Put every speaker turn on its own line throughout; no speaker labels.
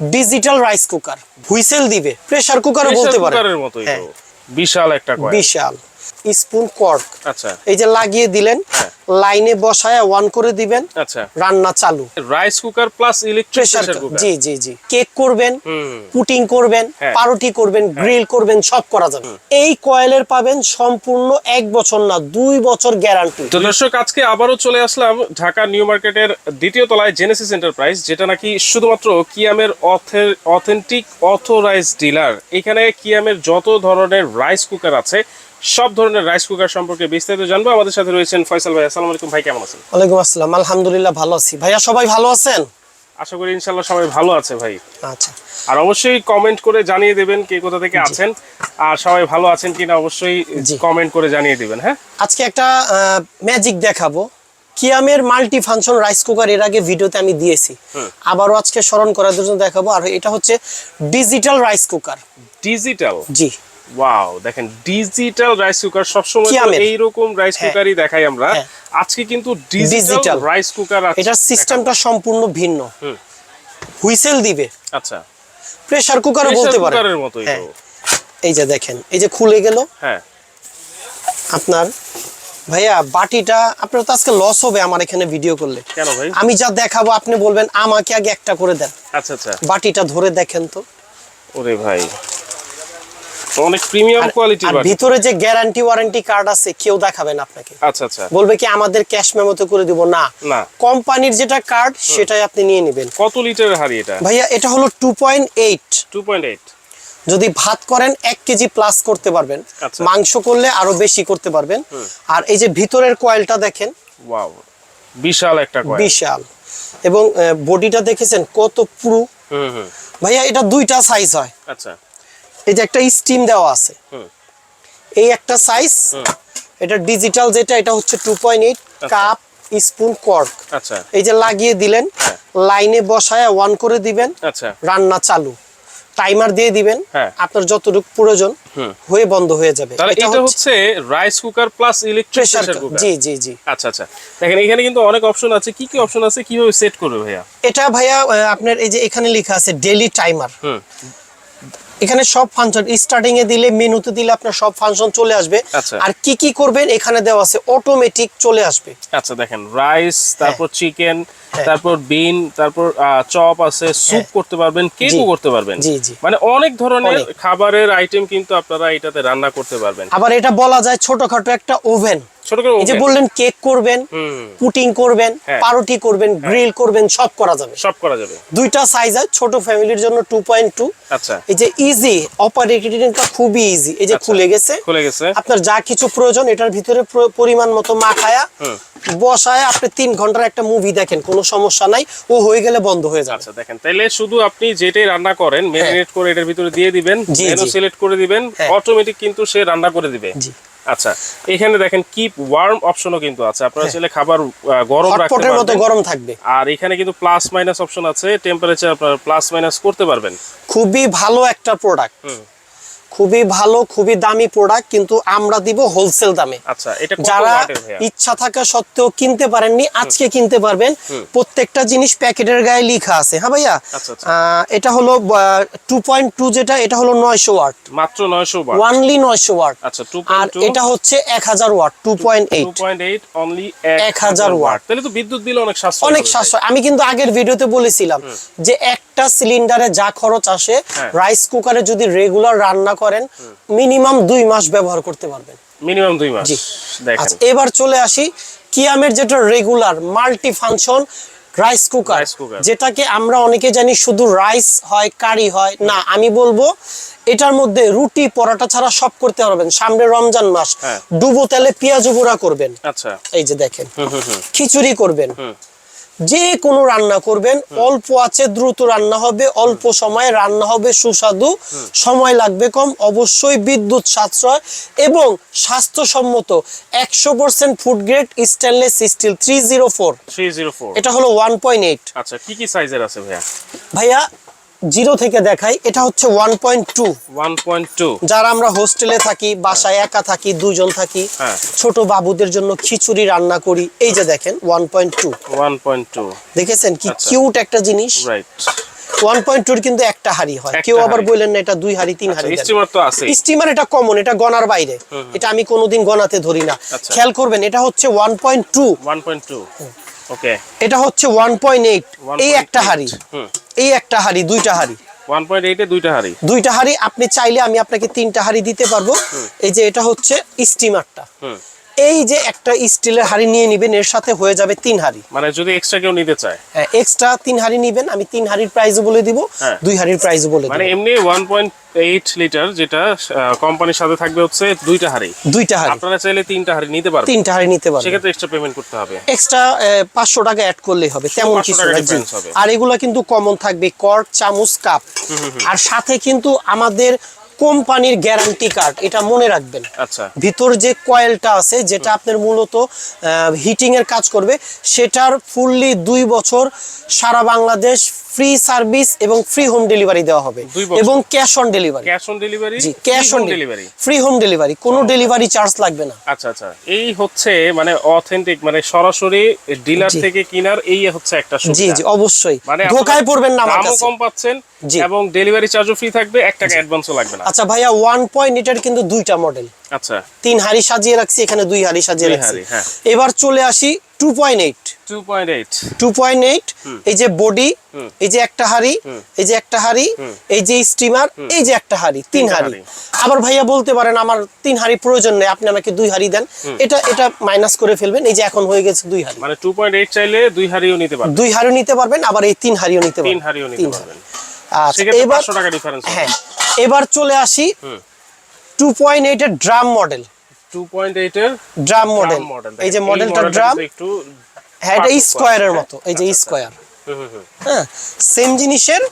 Digital rice cooker whistle দিবে pressure কুকারও বলতে পারে। হ্যাঁ।
বিশাল একটা
বিশাল। স্পুন কর্ক।
আচ্ছা।
এই যে লাগিয়ে দিলেন
হ্যাঁ।
লাইনে বসায় ওয়ান করে দিবেন
আচ্ছা।
রান্না চালু।
Rice cooker plus electric
pressure
pressure cooker.
জি জি জি। কেক করবেন পুটিং করবেন
হ্যাঁ।
পাউরুটি করবেন গ্রিল করবেন সব করা যাবে। এই কয়েলের পাবেন সম্পূর্ণ এক বছর না দুই বছর গ্যারান্টি
তো দর্শক আজকে আবারও চলে আসলাম ঢাকা নিউ মার্কেটের দ্বিতীয় তলায় জেনেসিস এন্টারপ্রাইজ যেটা নাকি শুধুমাত্র কিয়ামের অথেন্টিক অথরাইজ ডিলার এখানে কিয়ামের যত ধরনের রাইস কুকার আছে সব ধরনের রাইস কুকার সম্পর্কে বিস্তারিত জানব। আমাদের সাথে রয়েছেন ফয়সাল ভাই আসসালামু আলাইকুম ভাই কেমন আছেন?
ওয়ালাইকুম আসসালাম। আলহামদুলিল্লাহ ভালো আছি। ভাইয়া সবাই ভালো আছেন?
আশা করি ইনশাল্লাহ সবাই ভালো আছে ভাই।
আচ্ছা।
আর অবশ্যই কমেন্ট করে জানিয়ে দেবেন কে কোথা থেকে আছেন। আর সবাই ভালো আছেন কিনা অবশ্যই। কমেন্ট করে জানিয়ে দিবেন হ্যাঁ?
আজকে একটা ম্যাজিক দেখাবো। কিয়ামের মাল্টি ফাংশন রাইস কুকার এর আগে ভিডিওতে আমি দিয়েছি। আবারও আজকে স্মরণ করার জন্য দেখাবো। আর এটা হচ্ছে ডিজিটাল রাইস কুকার
ডিজিটাল
জি।
ওয়াও দেখেন ডিজিটাল রাইস কুকার সবসময় এইরকম রাইস
হ্যাঁ।
কুকারই দেখাই আমরা।
হ্যাঁ।
আজকে কিন্তু ডিজিটাল রাইস কুকার
এটার সিস্টেমটা সম্পূর্ণ ভিন্ন। হুইসেল দিবে।
আচ্ছা।
প্রেসার কুকারও বলতে পারে।
কুকারের মতোই
হ্যাঁ। এই যে দেখেন এই যে খুলে গেল।
হ্যাঁ।
আপনার ভাইয়া বাটিটা আপনার তো আজকে লস হবে আমার এখানে ভিডিও করলে।
কেন ভাই?
আমি যা দেখাবো আপনি বলবেন আমাকে আগে একটা করে দেন।
আচ্ছা আচ্ছা।
বাটিটা ধরে দেখেন তো।
ওরে ভাই। অনেক প্রিমিয়াম কোয়ালিটি
আর ভিতরে যে গ্যারান্টি ওয়ারেন্টি কার্ড আছে কেউ দেখাবেন আপনাকে।
আচ্ছা আচ্ছা।
বলবে কি আমাদের ক্যাশ মেমোতে করে দিব। না।
না।
কোম্পানির যেটা কার্ড সেটাই আপনি নিয়ে নেবেন।
কত লিটারের হাড়ি এটা?
ভাইয়া এটা হলো two point eight
two point eight
যদি ভাত করেন এক কেজি প্লাস করতে পারবেন।
আচ্ছা।
মাংস করলে আরও বেশি করতে পারবেন। আর এই যে ভিতরের কয়েলটা দেখেন।
ওয়াও বিশাল একটা কয়েল
বিশাল। এবং বডিটা দেখেছেন কত পুরু।
হুম হুম।
ভাইয়া এটা দুইটা সাইজ হয়।
আচ্ছা।
এই যে একটা স্টিম দেওয়া আছে। এই একটা সাইজ এটা ডিজিটাল যেটা এটা হচ্ছে two point eight cup spoon cork
আচ্ছা।
এই যে লাগিয়ে দিলেন। লাইনে বসায় ওয়ান করে দিবেন
আচ্ছা।
রান্না চালু। টাইমার দিয়ে দিবেন
হ্যাঁ।
আপনার যতটুকু প্রয়োজন
হুম।
হয়ে বন্ধ হয়ে যাবে। এটা হচ্ছে
rice cooker plus electric
pressure
pressure cooker
জি জি জি।
আচ্ছা আচ্ছা। দেখেন এখানে কিন্তু অনেক অপশন আছে। কি কি অপশন আছে? কীভাবে সেট করবে ভাইয়া?
এটা ভাইয়া আপনার এই যে এখানে লেখা আছে ডেইলি টাইমার
হুম।
এখানে সব ফাংশন স্টার্টিং এ দিলে মেনুতে দিলে আপনার সব ফাংশন চলে আসবে
আচ্ছা।
আর কি কি করবেন এখানে দেওয়া আছে অটোমেটিক চলে আসবে
আচ্ছা দেখেন রাইস তারপর চিকেন
হ্যাঁ।
তারপর বিন তারপর চপ আছে স্যুপ করতে পারবেন কেকও। করতে পারবেন। মানে অনেক ধরনের খাবারের আইটেম কিন্তু আপনারা এটাতে রান্না করতে পারবেন
আবার এটা বলা যায় ছোটখাটো একটা ওভেন
ছোট করে
এই যে বললেন কেক করবেন পুটিং করবেন
হ্যাঁ।
করবেন গ্রিল করবেন সব করা যাবে।
সব করা যাবে।
দুইটা সাইজ আছে ছোট ফ্যামিলির জন্য টু পয়েন্ট টু
আচ্ছা।
এই যে ইজি অপারেটিংটা খুবই ইজি এই যে। খুলে গেছে।
খুলে গেছে।
আপনার যা কিছু প্রয়োজন এটার ভিতরে পরিমাণ মতো মাখায়া। বসায় আপনি তিন ঘণ্টার একটা মুভি দেখেন কোনো সমস্যা নাই। ও হয়ে গেলে বন্ধ হয়ে যাবে।
আচ্ছা দেখেন তাইলে শুধু আপনি যেটাই রান্না করেন মেরিনেট করে এটার ভিতরে দিয়ে দিবেন মেনু সিলেক্ট করে দিবেন
হ্যাঁ।
অটোমেটিক কিন্তু সে রান্না করে দিবে।
জি।
আচ্ছা এখানে দেখেন কিপ ওয়ার্ম অপশনও কিন্তু আছে। আপনারা চাইলে খাবার গরম রাখতে
মতো গরম থাকবে।
আর এখানে কিন্তু প্লাস মাইনাস অপশন আছে। টেম্পারেচার আপনারা প্লাস মাইনাস করতে পারবেন।
খুবই ভালো একটা প্রোডাক্ট। খুবই ভালো খুবই দামি প্রোডাক্ট কিন্তু আমরা দিব হোলসেল দামে।
আচ্ছা
যারা ইচ্ছা থাকা সত্ত্বেও কিনতে পারেননি আজকে কিনতে পারবেন। প্রত্যেকটা জিনিস প্যাকেটের গায়ে লিখা আছে হ্যাঁ ভাইয়া?
আচ্ছা, আচ্ছা।
এটা হলো টু পয়েন্ট টু যেটা এটা হলো নয়শো ওয়াট
মাত্র 900 ওয়াট
নয়শো ওয়াট আর এটা হচ্ছে এক হাজার watt two point eight
2.8 only
1000 watt.
তাহলে তো বিদ্যুৎ বিল অনেক সাশ্রয়
অনেক সাশ্রয়। আমি কিন্তু আগের ভিডিওতে বলেছিলাম যে একটা সিলিন্ডারে যা খরচ আসে
হ্যাঁ।
রাইস কুকারে যদি রেগুলার রান্না করেন মিনিমাম দুই মাস ব্যবহার করতে পারবেন।
মিনিমাম দুই মাস।
আচ্ছা এবার চলে আসি কিয়ামের যেটা regular multi function rice cooker যেটাকে আমরা অনেকে জানি শুধু রাইস হয় কারি হয় না আমি বলব এটার মধ্যে রুটি পরোটা ছাড়া সব করতে পারবেন। সামনে রমজান মাস
হ্যাঁ।
ডুবো তেলে পেঁয়াজ গুঁড়া করবেন।
আচ্ছা।
এই যে দেখেন খিচুড়ি করবেন। যে কোনো রান্না করবেন অল্প আছে দ্রুত রান্না হবে অল্প সময়ে রান্না হবে সুস্বাদু সময় লাগবে কম অবশ্যই বিদ্যুৎ সাশ্রয় এবং স্বাস্থ্যসম্মত একশো percent food grade stainless steel three zero four
304
এটা হলো ওয়ান পয়েন্ট এইট
আচ্ছা কি কি সাইজের আছে ভাইয়া?
ভাইয়া জিরো থেকে দেখাই এটা হচ্ছে ওয়ান পয়েন্ট টু
1.2
যারা আমরা হোস্টেলে থাকি বাসায় একা থাকি দুজন থাকি
হ্যাঁ।
ছোট বাবুদের জন্য খিচুড়ি রান্না করি এই যে দেখেন ওয়ান পয়েন্ট টু
1.2
দেখেছেন কি
আচ্ছা।
কিউট একটা জিনিস?
রাইট
ওয়ান পয়েন্ট টুর কিন্তু একটা হাড়ি হয়। কেউ আবার বললেন না এটা দুই হাড়ি তিন হাড়ি
স্টিমার তো আছে
স্টিমার এটা কমন এটা গনার বাইরে। এটা আমি কোনোদিন গনাতে ধরি না।
আচ্ছা।
খেয়াল করবেন এটা হচ্ছে one point two
one point two okay
এটা হচ্ছে ওয়ান পয়েন্ট এইট এই একটা হাড়ি।
হুম।
এই একটা হাড়ি দুইটা হাড়ি।
1.8 এ দুইটা হাড়ি।
দুইটা হাড়ি আপনি চাইলে আমি আপনাকে তিনটা হাড়ি দিতে পারব। এই যে এটা হচ্ছে স্টিমারটা
হুম।
এই যে একটা স্টিলের হাড়ি নিয়ে নিবেন এর সাথে হয়ে যাবে তিন হাড়ি।
মানে যদি এক্সট্রা কেউ নিতে চায়?
হ্যাঁ এক্সট্রা তিন হাড়ি নিবেন আমি তিন হাড়ির প্রাইসও বলে দিব
হ্যাঁ।
দুই হাড়ির প্রাইসও বলে
মানে এমনি ওয়ান পয়েন্ট এইট লিটার যেটা কোম্পানির সাথে থাকবে হচ্ছে দুইটা হাড়ি।
দুইটা হাড়ি।
আপনারা চাইলে তিনটা হাড়ি নিতে পারবেন।
তিনটা হাড়ি নিতে পারবেন।
সেক্ষেত্রে এক্সট্রা পেমেন্ট করতে হবে।
এক্সট্রা পাঁচশো টাকা অ্যাড করলেই হবে তেমন কিছু না। আর এগুলো কিন্তু কমন থাকবে কর্ক চামচ কাপ আর সাথে কিন্তু আমাদের কোম্পানির গ্যারান্টি কার্ড এটা মনে রাখবেন।
আচ্ছা।
ভিতর যে কয়েলটা আছে যেটা আপনার মূলত হিটিং এর কাজ করবে সেটার ফুললি দুই বছর সারা বাংলাদেশ ফ্রি সার্ভিস এবং ফ্রি হোম ডেলিভারি দেওয়া হবে। এবং cash on delivery
cash on delivery
G cash on
delivery
free home delivery কোনো ডেলিভারি চার্জ লাগবে না।
আচ্ছা আচ্ছা। এই হচ্ছে মানে অথেন্টিক মানে সরাসরি ডিলার থেকে কিনার এই হচ্ছে একটা
জি
সুবিধা।
জি অবশ্যই।
মানে
ধোকায় পড়বেন না আমার কাছে।
কম পাচ্ছেন এবং ডেলিভারি চার্জও ফ্রি থাকবে এক টাকা অ্যাডভান্সও লাগবে না।
আচ্ছা ভাইয়া ওয়ান পয়েন্ট এটার কিন্তু দুইটা মডেল
আচ্ছা।
তিন হাড়ি সাজিয়ে রাখছি এখানে দুই হাড়ি সাজিয়ে রাখছি।
হ্যাঁ।
এবার চলে আসি two point eight
two point eight
two point eight এই যে বডি এই যে একটা হাড়ি এই যে একটা হাড়ি এই যে স্টিমার এই যে একটা হাড়ি তিন হাড়ি। আবার ভাইয়া বলতে পারেন আমার তিন হাড়ি প্রয়োজন নেই আপনি আমাকে দুই হাড়ি দেন। এটা এটা মাইনাস করে ফেলবেন এই যে এখন হয়ে গেছে দুই হাড়ি।
মানে টু পয়েন্ট এইট চাইলে দুই হাড়িও নিতে পারবেন।
দুই হাড়ি নিতে পারবেন আবার এই তিন হাড়িও নিতে পারবেন।
তিন হাড়িও নিতে পারবেন।
আচ্ছা এবার
টাকা ডিফারেন্স
হ্যাঁ। এবার চলে আসি টু পয়েন্ট এইট এর ড্রাম মডেল
টু পয়েন্ট এইটের
ড্রাম মডেল এই যে মডেলটা ড্রাম
একটু
হ্যাঁ এটা স্কোয়ারের মতো এই যে
আচ্ছা, আচ্ছা।
স্কোয়ার
হুম, হুম, হুম।
হ্যাঁ সেম জিনিসের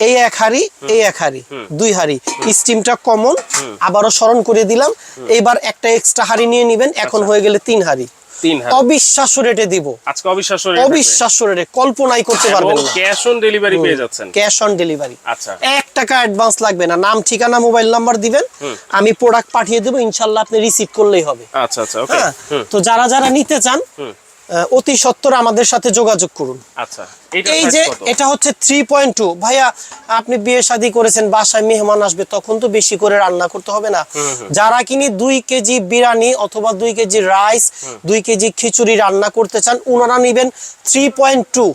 এই এক হাড়ি এই এক হাড়ি দুই হাড়ি। স্টিমটা কমন আবারও স্মরণ করে দিলাম। এবার একটা এক্সট্রা হাড়ি নিয়ে নেবেন এখন
আচ্ছা।
হয়ে গেলে তিন হাড়ি। অবিশ্বাস্য রেটে দিব।
আজকে অবিশ্বাস্য
অবিশ্বাস্য রেটে কল্পনাই করতে পারবেন না।
ক্যাশ অন ডেলিভারি পেয়ে যাচ্ছেন।
ক্যাশ অন ডেলিভারি
আচ্ছা।
এক টাকা অ্যাডভান্স লাগবে না। নাম ঠিকানা মোবাইল নাম্বার দিবেন। আমি প্রোডাক্ট পাঠিয়ে দেবো। ইনশাল্লাহ আপনি রিসিভ করলেই হবে।
আচ্ছা আচ্ছা ওকে
হ্যাঁ তো যারা যারা নিতে চান অতি সত্তর আমাদের সাথে যোগাযোগ করুন।
আচ্ছা এটা
এই যে এটা হচ্ছে থ্রি পয়েন্ট টু ভাইয়া আপনি বিয়ে শাদী করেছেন বাসায় মেহমান আসবে তখন তো বেশি করে রান্না করতে হবে না। যারা কিনি দুই কেজি বিরিয়ানি অথবা দুই কেজি রাইস দুই কেজি খিচুড়ি রান্না করতে চান ওনারা নিবেন থ্রি পয়েন্ট টু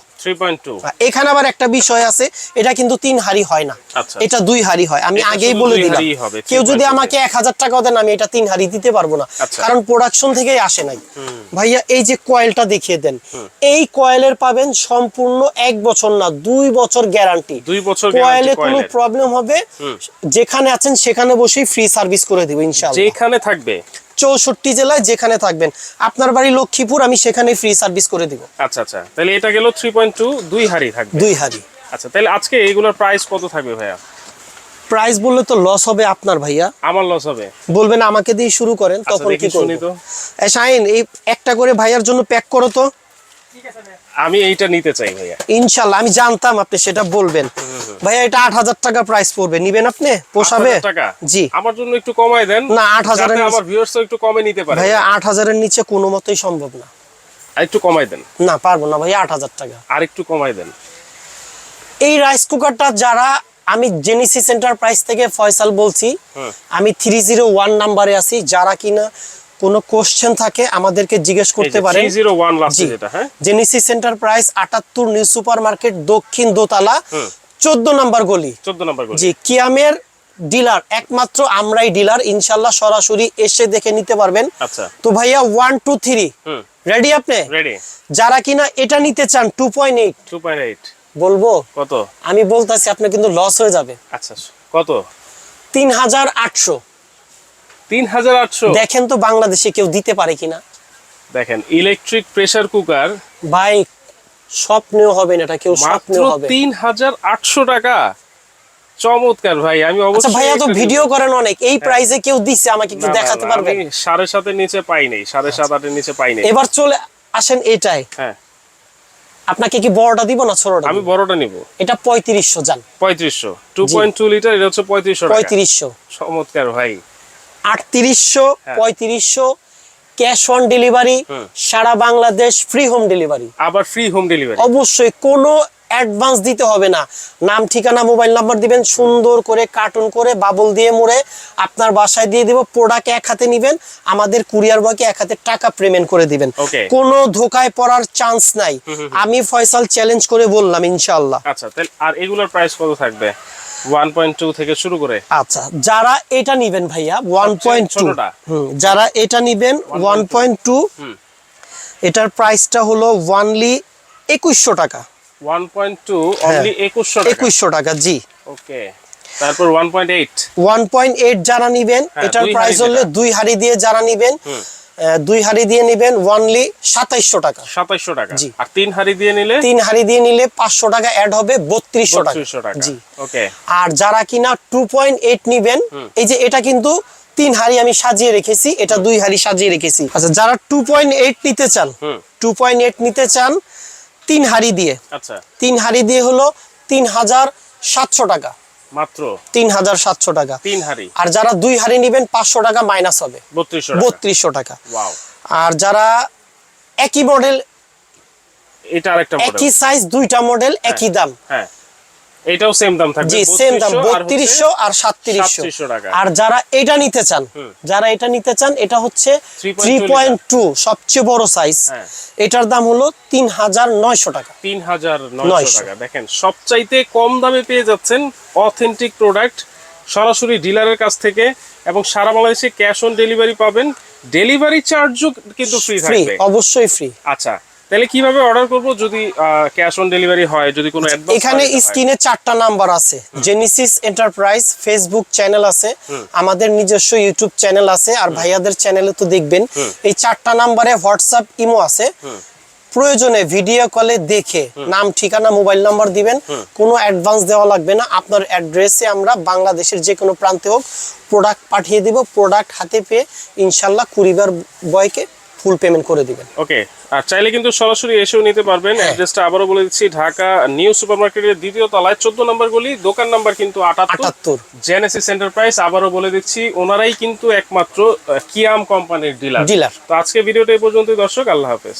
এখানে আবার একটা বিষয় আছে এটা কিন্তু তিন হাড়ি হয় না।
আচ্ছা।
এটা দুই হাড়ি হয়। আমি আগেই বলে দিলাম। কেউ যদি আমাকে এক হাজার টাকা দেন আমি এটা তিন হাড়ি দিতে পারব না।
আচ্ছা।
কারণ প্রোডাকশন থেকেই আসে নাই। ভাইয়া এই যে কয়েলটা দেখিয়ে দেন এই কয়েলের পাবেন সম্পূর্ণ এক বছর না দুই বছর গ্যারান্টি
দুই বছর
কয়েলে কোনো প্রবলেম হবে। যেখানে আছেন সেখানে বসেই ফ্রি সার্ভিস করে দিব ইনশাআল্লাহ।
যেখানে থাকবে।
চৌষট্টি জেলায় যেখানে থাকবেন। আপনার বাড়ি লক্ষ্মীপুর আমি সেখানে ফ্রি সার্ভিস করে দিব।
আচ্ছা আচ্ছা। তাহলে এটা গেল থ্রি পয়েন্ট টু দুই হারি থাকবে।
দুই হারি
আচ্ছা তাহলে আজকে এইগুলোর প্রাইস কত থাকবে ভাইয়া?
প্রাইস বললে তো লস হবে আপনার ভাইয়া।
আমার লস হবে?
বলবেন আমাকে দিয়ে শুরু করেন
আচ্ছা,
তখন কি করব?
তো।
শাইন শাহিন এই একটা করে ভাইয়ার জন্য প্যাক করো তো।
আমি এইটা নিতে চাই ভাইয়া।
ইনশাল্লাহ আমি জানতাম আপনি সেটা বলবেন। ভাইয়া এটা আট হাজার টাকা প্রাইস পড়বে। নিবেন আপনি? পোষাবে?
8,000 টাকা?
জি।
আমার জন্য একটু কমাই দেন।
না, 8,000 এর
আমার ভিউয়ার্স একটু কমে নিতে পারে।
ভাইয়া আট হাজারের নিচে কোনো মতেই সম্ভব না।
একটু কমাই দেন।
না পারব না ভাইয়া আট হাজার টাকা।
আর একটু কমাই দেন।
এই রাইস কুকারটা যারা আমি জেনিসিস এন্টারপ্রাইজ থেকে ফয়সাল বলছি আমি থ্রি জিরো ওয়ান নাম্বারে আছি। যারা কিনা কোনো কোশ্চেন থাকে আমাদেরকে জিজ্ঞেস করতে পারেন।
থ্রি জিরো ওয়ান লাস্টে
জি।
যেটা হ্যাঁ?
জেনিসিস এন্টারপ্রাইজ আটাত্তর নিউ সুপার মার্কেট দক্ষিণ দোতলা চোদ্দ নাম্বার গলি।
চোদ্দ নম্বর
জি কিয়ামের ডিলার একমাত্র আমরাই ডিলার ইনশাল্লাহ সরাসরি এসে দেখে নিতে পারবেন।
আচ্ছা।
তো ভাইয়া ওয়ান টু থ্রি
হুম।
রেডি আপনি?
রেডি
যারা কিনা এটা নিতে চান two point eight
two point eight
বলব?
কত?
আমি বলতেছি আপনার কিন্তু লস হয়ে যাবে।
আচ্ছা কত?
তিন হাজার আটশো।
তিন হাজার আটশো।
দেখেন তো বাংলাদেশে কেউ দিতে পারে কিনা।
দেখেন ইলেকট্রিক প্রেসার কুকার
ভাই স্বপ্নেও হবে না এটা কেউ স্বপ্নেও হবে।
তিন হাজার আটশো টাকা। চমৎকার ভাই আমি
আচ্ছা
অবশ্যই
ভাইয়া তো ভিডিও করেন অনেক এই প্রাইসে কেউ দিচ্ছে আমাকে একটু দেখাতে পারবেন?
সাড়ে সাতের নিচে পাই নাই সাড়ে সাত আটের নিচে পাই নাই।
এবার চলে আসেন এটাই।
হ্যাঁ।
আপনাকে কি বড়টা দিব না ছোটটা
আমি? বড়টা নিব।
এটা পঁয়ত্রিশশো যান।
পঁয়ত্রিশশো টু পয়েন্ট টু লিটার এটা হচ্ছে পঁয়ত্রিশশো টাকা।
পঁয়ত্রিশশো।
চমৎকার ভাই।
আটত্রিশশো
হ্যাঁ।
পঁয়ত্রিশশো ক্যাশ অন ডেলিভারি সারা বাংলাদেশ ফ্রি হোম ডেলিভারি
আবার ফ্রি হোম ডেলিভারি
অবশ্যই কোনো অ্যাডভান্স দিতে হবে না। নাম ঠিকানা মোবাইল নাম্বার দিবেন সুন্দর করে কার্টুন করে বাবল দিয়ে মুড়ে আপনার বাসায় দিয়ে দিব প্রোডাক্ট এক হাতে নিবেন আমাদের কুরিয়ার বয়কে এক হাতে টাকা পেমেন্ট করে দিবেন। কোনো ধোকায় পড়ার চান্স নাই। আমি ফয়সাল চ্যালেঞ্জ করে বললাম ইনশাআল্লাহ।
আচ্ছা তাহলে আর এগুলোর প্রাইস কত থাকবে? ওয়ান পয়েন্ট টু থেকে শুরু করে।
আচ্ছা যারা এটা নিবেন ভাইয়া ওয়ান পয়েন্ট টু।
ছোটটা?
যারা এটা নিবেন ওয়ান পয়েন্ট টু। এটার প্রাইসটা হলো ওয়ানলি একুশশো টাকা।
ওয়ান পয়েন্ট টু অনলি একুশশো টাকা।
একুশশো টাকা জি।
ওকে তারপর one point eight.
One point eight যারা নিবেন
হ্যাঁ,
এটার প্রাইস হলো। দুই হাড়ি দিয়ে যারা নিবেন দুই হাড়ি দিয়ে নিবেন ওয়ানলি সাতাইশশো টাকা।
সাতাইশশো টাকা।
জি।
আর তিন হাড়ি দিয়ে নিলে?
তিন হাড়ি দিয়ে নিলে পাঁচশো টাকা অ্যাড হবে বত্রিশশো টাকা। জি।
ওকে
আর যারা কিনা টু পয়েন্ট এইট নিবেন এই যে এটা কিন্তু তিন হাড়ি আমি সাজিয়ে রেখেছি এটা দুই হাড়ি সাজিয়ে রেখেছি। আচ্ছা যারা টু পয়েন্ট এইট নিতে চান টু পয়েন্ট এইট নিতে চান তিন হাড়ি দিয়ে।
আচ্ছা।
তিন হাড়ি দিয়ে হলো তিন হাজার সাতশো টাকা।
মাত্র
তিন হাজার সাতশো টাকা।
তিন হাড়ি।
আর যারা দুই হাড়ি নিবেন পাঁচশো টাকা মাইনাস হবে।
বত্রিশশো
বত্রিশশো টাকা। আর যারা একই মডেল
এটা আরেকটা
একই সাইজ দুইটা মডেল একই দাম।
হ্যাঁ। এটাও সেম দাম থাকবে।
জি সেম দাম
3200 আর
আর সাতত্রিশশো।
3700 টাকা।
আর যারা এটা নিতে চান যারা এটা নিতে চান এটা হচ্ছে
3.2
থ্রি পয়েন্ট টু সবচেয়ে বড় সাইজ
হ্যাঁ।
এটার দাম হলো তিন হাজার নয়শো টাকা।
তিন হাজার নয়শো
নয়শো।
টাকা। দেখেন সবচাইতে কম দামে পেয়ে যাচ্ছেন অথেন্টিক প্রোডাক্ট সরাসরি ডিলারের কাছ থেকে এবং সারা বাংলাদেশে ক্যাশ অন ডেলিভারি পাবেন। ডেলিভারি চার্জও কিন্তু ফ্রি থাকবে।
অবশ্যই ফ্রি
আচ্ছা তাহলে কীভাবে অর্ডার করব যদি ক্যাশ অন ডেলিভারি হয় যদি কোনো অ্যাডভান্স
এখানে স্ক্রিনে চারটা নাম্বার আছে। জেনিসিস এন্টারপ্রাইজ ফেসবুক চ্যানেল আছে। আমাদের নিজস্ব ইউটিউব চ্যানেল আছে। আর ভাইয়াদের চ্যানেলে তো দেখবেন এই চারটা নাম্বারে হোয়াটসঅ্যাপ ইমো আছে। প্রয়োজনে ভিডিও কলে দেখে নাম ঠিকানা মোবাইল নাম্বার দিবেন। কোনো অ্যাডভান্স দেওয়া লাগবে না। আপনার অ্যাড্রেসে আমরা বাংলাদেশের যে কোনো প্রান্তে হোক প্রোডাক্ট পাঠিয়ে দিব। প্রোডাক্ট হাতে পেয়ে ইনশাল্লাহ কুরিবার বয়কে ফুল পেমেন্ট করে দিবেন।
ওকে আর চাইলে কিন্তু সরাসরি এসেও নিতে পারবেন।
হ্যাঁ।
অ্যাড্রেসটা আবারও বলে দিচ্ছি ঢাকা নিউ সুপার মার্কেটের দ্বিতীয় তলায় চোদ্দ নম্বর গলি দোকান নাম্বার কিন্তু আটাত্তর জেনেসিস এন্টারপ্রাইজ আবারও বলে দিচ্ছি ওনারাই কিন্তু একমাত্র কিয়াম কোম্পানির ডিলার
ডিলার
তো আজকে ভিডিওটা এই পর্যন্তই দর্শক আল্লাহ হাফেজ।